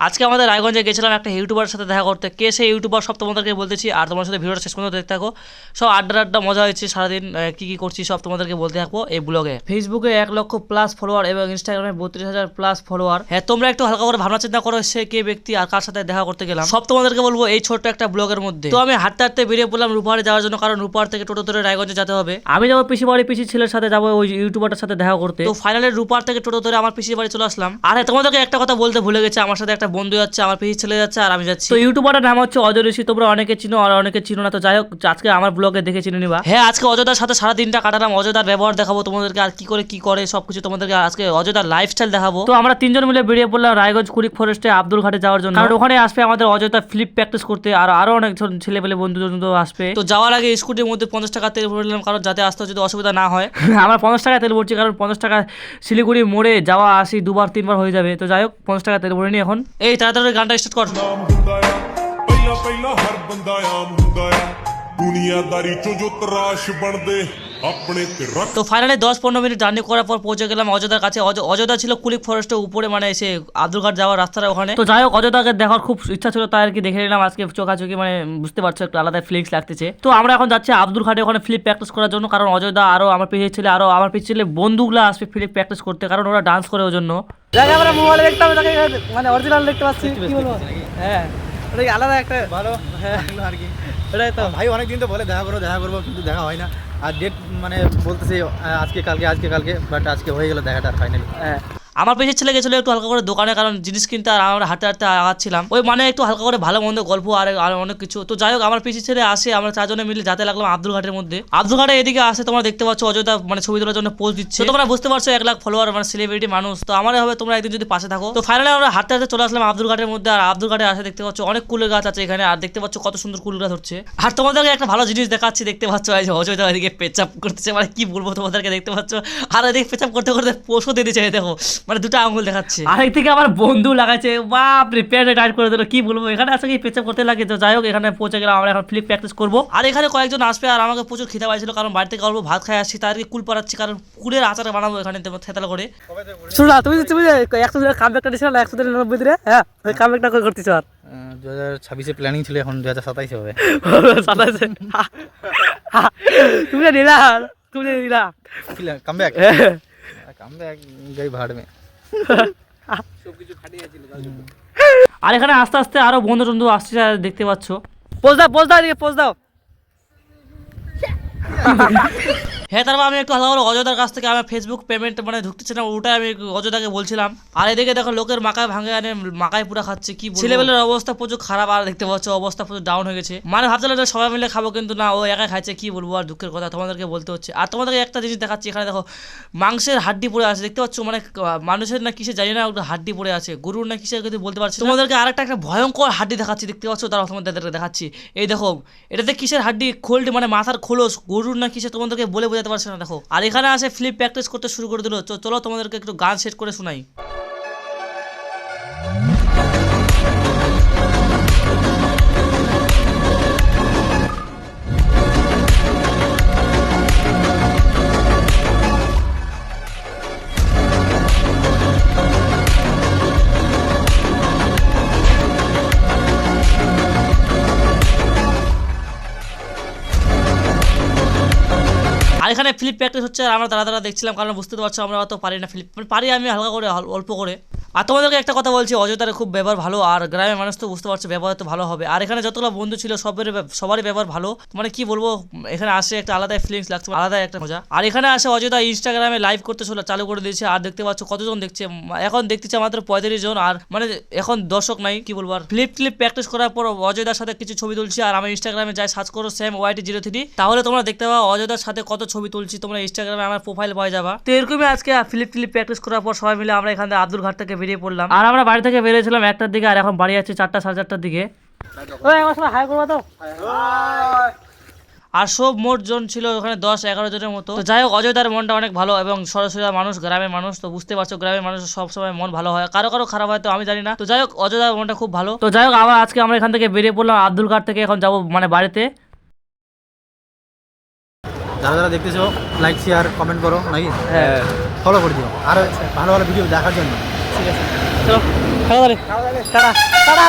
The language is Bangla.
আজকে আমাদের রায়গঞ্জে গেছিলাম একটা ইউটিউবার সাথে দেখা করতে। কে সেই ইউটিউবার সব তোমাদেরকে বলতেছি আর তোমার সাথে ভিডিওটা শেষ পর্যন্ত দেখতে থাকো। সব আড্ডা আড্ডা মজা হয়েছে সারাদিন কি কি করছি সব তোমাদেরকে বলতে থাকব এই ব্লগে। ফেসবুকে এক লক্ষ প্লাস ফলোয়ার এবং ইনস্টাগ্রামে বত্রিশ হাজার প্লাস ফলোয়ার হ্যাঁ তোমরা একটু হালকা করে ভাবনা চিন্তা করো সে কে ব্যক্তি আর কার সাথে দেখা করতে গেলাম। সব তোমাদেরকে বলব এই ছোট্ট একটা ব্লগের মধ্যে। তো আমি হাঁটতে হাঁটতে বেরিয়ে পড়লাম রূপাহারে যাওয়ার জন্য কারণ রূপাহার থেকে টোটো ধরে রায়গঞ্জে যেতে হবে। আমি যাব পিসি বাড়ি পিসি ছেলের সাথে যাব ওই ইউটিউবারটার সাথে দেখা করতে। তো ফাইনালি রূপার থেকে টোটো ধরে আমার পিসির বাড়ি চলে আসলাম। আর হ্যাঁ, তোমাদেরকে একটা কথা বলতে ভুলে গেছে আমার সাথে একটা বন্ধু যাচ্ছে আমার পিসির ছেলে যাচ্ছে আর আমি যাচ্ছি। তো ইউটিউবারটার নাম হচ্ছে অজয় ঋষি তোমরা অনেকে চিনো আর অনেকে চিনো না তো যাই হোক আজকে আমার ব্লগে দেখে চিনে নিবা। হ্যাঁ আজকে অযোধ্যার সাথে সারা দিনটা কাটালাম অযোধ্যার ব্যবহার দেখাবো তোমাদেরকে আর কি করে কি করে সবকিছু তোমাদেরকে আজকে অযোধ্যার লাইফস্টাইল দেখাবো। তো আমরা তিনজন মিলে বেরিয়ে পড়লাম রায়গঞ্জ কুড়িক ফরেস্টে আব্দুল ঘাটে যাওয়ার জন্য। কারণ ওখানে আসবে আমাদের অযোধ্যা ফ্লিপ প্র্যাকটিস করতে আর আরও অনেক ছেলে পেলে বন্ধু আসবে। তো যাওয়ার আগে স্কুটির মধ্যে পঞ্চাশ টাকা তেল ভরলাম কারণ যাতে আসতে যদি অসুবিধা না হয়। আমার পঞ্চাশ টাকা তেল ভরছি কারণ পঞ্চাশ টাকা শিলিগুড়ি মোড়ে যাওয়া আসি দুবার তিনবার হয়ে যাবে। তো যাই হোক পঞ্চাশ টাকা তেল ভরে নি এখন। এই তাড়াতাড়ি গানটা স্টার্ট কর ਨਾਮ ਹੁੰਦਾ ਆ ਪਹਿਲਾਂ ਪਹਿਲਾਂ ਹਰ ਬੰਦਾ ਆਮ ਹੁੰਦਾ ਆ ਦੁਨੀਆਦਾਰੀ ਚੋਂ ਜੋ ਤਰਾਸ਼ ਬਣਦੇ ਆਪਣੇ ਤੇ ਰੱਖ তো ফাইনালি দশ পনেরো মিনিট জার্নি করার পর পৌঁছে গেলাম অযোধ্যার কাছে। অযোধ্যা ছিল কুলিক ফরেস্টের উপরে মানে এসে আব্দুলঘাট যাওয়ার রাস্তাটা ওখানে। তো যাই হোক অযোধ্যাকে দেখার খুব ইচ্ছা ছিল তাই আর কি দেখে নিলাম। আজকে চোখাচোখি মানে বুঝতে পারছ একটু আলাদা ফিলিংস লাগতেছে। তো আমরা এখন যাচ্ছি আব্দুল ঘাটে ওখানে ফ্লিপ প্র্যাকটিস করার জন্য কারণ অযোধ্যা আরও আমার পিছিয়ে ছিল আরও আমার পিছিয়ে ছেলে বন্ধুগুলো আসবে ফ্লিপ প্র্যাকটিস করতে কারণ ওরা ডান্স করে ওর জন্য। আমরা মোবাইলে দেখতাম তাকে মানে অরিজিনাল দেখতে পাচ্ছি। হ্যাঁ। ওটা আলাদা একটা ভালো। হ্যাঁ আর কি। ওটাই তো। ভাই অনেকদিন তো বলে দেখা করব দেখা করব কিন্তু দেখা হয় না। আর ডেট মানে বলতেছে আজকে কালকে আজকে কালকে বাট আজকে হয়ে গেল দেখাটা ফাইনালি হ্যাঁ। আমার পেছনে ছেলে গেছিল একটু হালকা করে দোকানে, কারণ জিনিস কিনতে আর আমরা হাঁটতে হাঁটতে আগাচ্ছিলাম। ওই মানে একটু হালকা করে ভালো মন্দ গল্প আর আর অনেক কিছু। তো যাই হোক, আমার পিছিয়ে ছেলে আসে, আমরা চারজনে মিলে যাতে লাগলাম আব্দুল ঘাটের মধ্যে। আব্দুল ঘাটে এদিকে আসে, তোমরা দেখতে পাচ্ছ অযোধ্যা মানে ছবি তোলার জন্য পোস্ট দিচ্ছে। তোমরা বুঝতে পারছ, এক লাখ ফলোয়ার মানে সেলিব্রিটি মানুষ। তো আমার হবে তোমরা একদিন যদি পাশে থাকো। তো ফাইনালি আমরা হাঁটতে হাঁটতে চলে আসলাম আব্দুল ঘাটের মধ্যে, আর আব্দুল ঘাটে আসে দেখতে পাচ্ছ অনেক কুলের গাছ আছে এখানে, আর দেখতে পাচ্ছ কত সুন্দর কুল গাছ হচ্ছে আর তোমাদেরকে একটা ভালো জিনিস দেখাচ্ছি, দেখতে পাচ্ছ এই যে অযোধ্যা এদিকে পেচাপ করতেছে। মানে কি বলব তোমাদেরকে, দেখতে পাচ্ছ? আর এদিকে পেচাপ করতে করতে পোষও দিচ্ছে এই দেখো। মানে দুটো আঙুল দেখাচ্ছে। আরেক থেকে আমার বন্ধু লাগাচ্ছে বাপ রে প্যান্টে টাইট করে দিল কি বলব? এখানে আসলে কি পেচাপ করতে লাগে তো যাই হোক এখানে পৌঁছে গেলাম আমরা এখন ফ্লিপ প্র্যাকটিস করব। আর এখানে কয়েকজন আসবে আর আমাকে প্রচুর খিদা পাইছিল কারণ বাড়ি থেকে অল্প ভাত খাই আসছি তাদেরকে কুল পাড়াচ্ছি কারণ কুলের আচার বানাবো এখানে থেতালা করে। শুনো না, তুমি তুমি যে একশো দিনের কাম ব্যাকটা দিছিল না একশো দিনের নব্বই দিনে? হ্যাঁ ওই কাম করে করতেছো আর? দু হাজার ছাব্বিশে প্ল্যানিং ছিল এখন দু হাজার সাতাইশে হবে। সাতাশে তুমি নিলা তুমি নিলা। কাম ব্যাক কাম ব্যাক গই ভাড় মে আর এখানে আস্তে আস্তে আরও বন্ধু টন্ধু আসছে দেখতে পাচ্ছ। পোজ দাও পোজ দাও এদিকে পোজ দাও। হ্যাঁ তারপর আমি একটু হালকা করে অযোধ্যার কাছ থেকে আমার ফেসবুক পেমেন্ট মানে ঢুকতেছিলাম ওটাই আমি অযোধ্যাকে বলছিলাম। আর এদিকে দেখো, লোকের মাকায় ভাঙে আনে মাকায় পুরা খাচ্ছে, কি? ছেলেবেলার অবস্থা প্রচুর খারাপ, আর দেখতে পাচ্ছ অবস্থা প্রচুর ডাউন হয়ে গেছে। মানে ভাবছিলাম সবাই মিলে খাব, কিন্তু না, ও একা খাচ্ছে, কি বলব, আর দুঃখের কথা তোমাদেরকে বলতে হচ্ছে। আর তোমাদেরকে একটা জিনিস দেখাচ্ছি, এখানে দেখো, মাংসের হাড্ডি পড়ে আছে, দেখতে পাচ্ছ? মানে মানুষের না কিসে জানি না একটা হাড্ডি পড়ে আছে। গরুর না কিসের কিন্তু বলতে পারছি তোমাদেরকে আরেকটা একটা ভয়ঙ্কর হাড্ডি দেখাচ্ছি, দেখতে পাচ্ছ? তারা তোমাদেরকে দেখাচ্ছি। এই দেখো, এটাতে কিসের হাড্ডি? খোলটি মানে মাথার খোলস, গরুর না কিসে তোমাদেরকে বলে বোঝাতে পারছে না, দেখো। আর এখানে আসে ফ্লিপ প্র্যাকটিস করতে শুরু করে দিল। চলো তোমাদেরকে একটু গান সেট করে শোনাই। আর এখানে ফ্লিপ প্র্যাকটিস হচ্ছে আর আমরা তারা তারা দেখছিলাম, কারণ বুঝতে পারছ আমরা অত পারি না ফ্লিপ পারি আমি হালকা করে, অল্প করে। আর তোমাদেরকে একটা কথা বলছি অযোধ্যার খুব ব্যবহার ভালো, আর গ্রামের মানুষ তো বুঝতে পারছ ব্যবহার তো ভালো হবে। আর এখানে যতগুলো বন্ধু ছিল, সবের সবারই ব্যবহার ভালো। মানে কি বলব, এখানে আসে একটা আলাদাই ফিলিংস লাগছে আলাদা একটা মজা। আর এখানে আসে অযোধ্যা ইনস্টাগ্রামে লাইভ করতে চলে করে দিয়েছে, আর দেখতে পাচ্ছ কতজন দেখছে। এখন দেখতেছে মাত্র পঁয়ত্রিশ জন, আর মানে এখন দর্শক নাই, কি বলব, আর ফ্লিপ ফ্লিপ প্র্যাকটিস করার পর অযোধ্যার সাথে কিছু ছবি তুলছি, আর আমি ইনস্টাগ্রামে যাই সার্চ করো সেম ওয়াইটি জিরো থ্রি তাহলে তোমরা দেখতে পাবো অযোধ্যার সাথে কত ছবি তুলছি, তোমরা ইনস্টাগ্রামে আমার প্রোফাইল পাওয়া যাবা। তো এরকমই আজকে ফ্লিপ ফ্লিপ প্র্যাকটিস করার পর সবাই মিলে আমরা এখান আব্দুল ঘাট থেকে বেরিয়ে পড়লাম। আর আমরা বাড়ি থেকে বেরিয়েছিলাম একটার দিকে আর এখন বাড়ি যাচ্ছি চারটা সাড়ে চারটার দিকে। ওই আমার সাথে হাই করব তো। আর সব মোট জন ছিল ওখানে দশ এগারো জনের মতো। তো যাই হোক অযোধ্যার মনটা অনেক ভালো এবং সরাসরি মানুষ গ্রামের মানুষ তো বুঝতে পারছ গ্রামের মানুষ সব সময় মন ভালো হয়। কারও কারও খারাপ হয় তো আমি জানি না। তো যাই হোক অযোধ্যার মনটা খুব ভালো। তো যাই হোক আবার আজকে আমরা এখান থেকে বেরিয়ে পড়লাম আব্দুল ঘাট থেকে এখন যাব মানে বাড়িতে। যারা যারা দেখতেছো লাইক শেয়ার কমেন্ট করো নাকি? হ্যাঁ। ফলো করে দিও। আর ভালো ভালো ভিডিও দেখার জন্য। ঠিক আছে। চলো ভালো তারা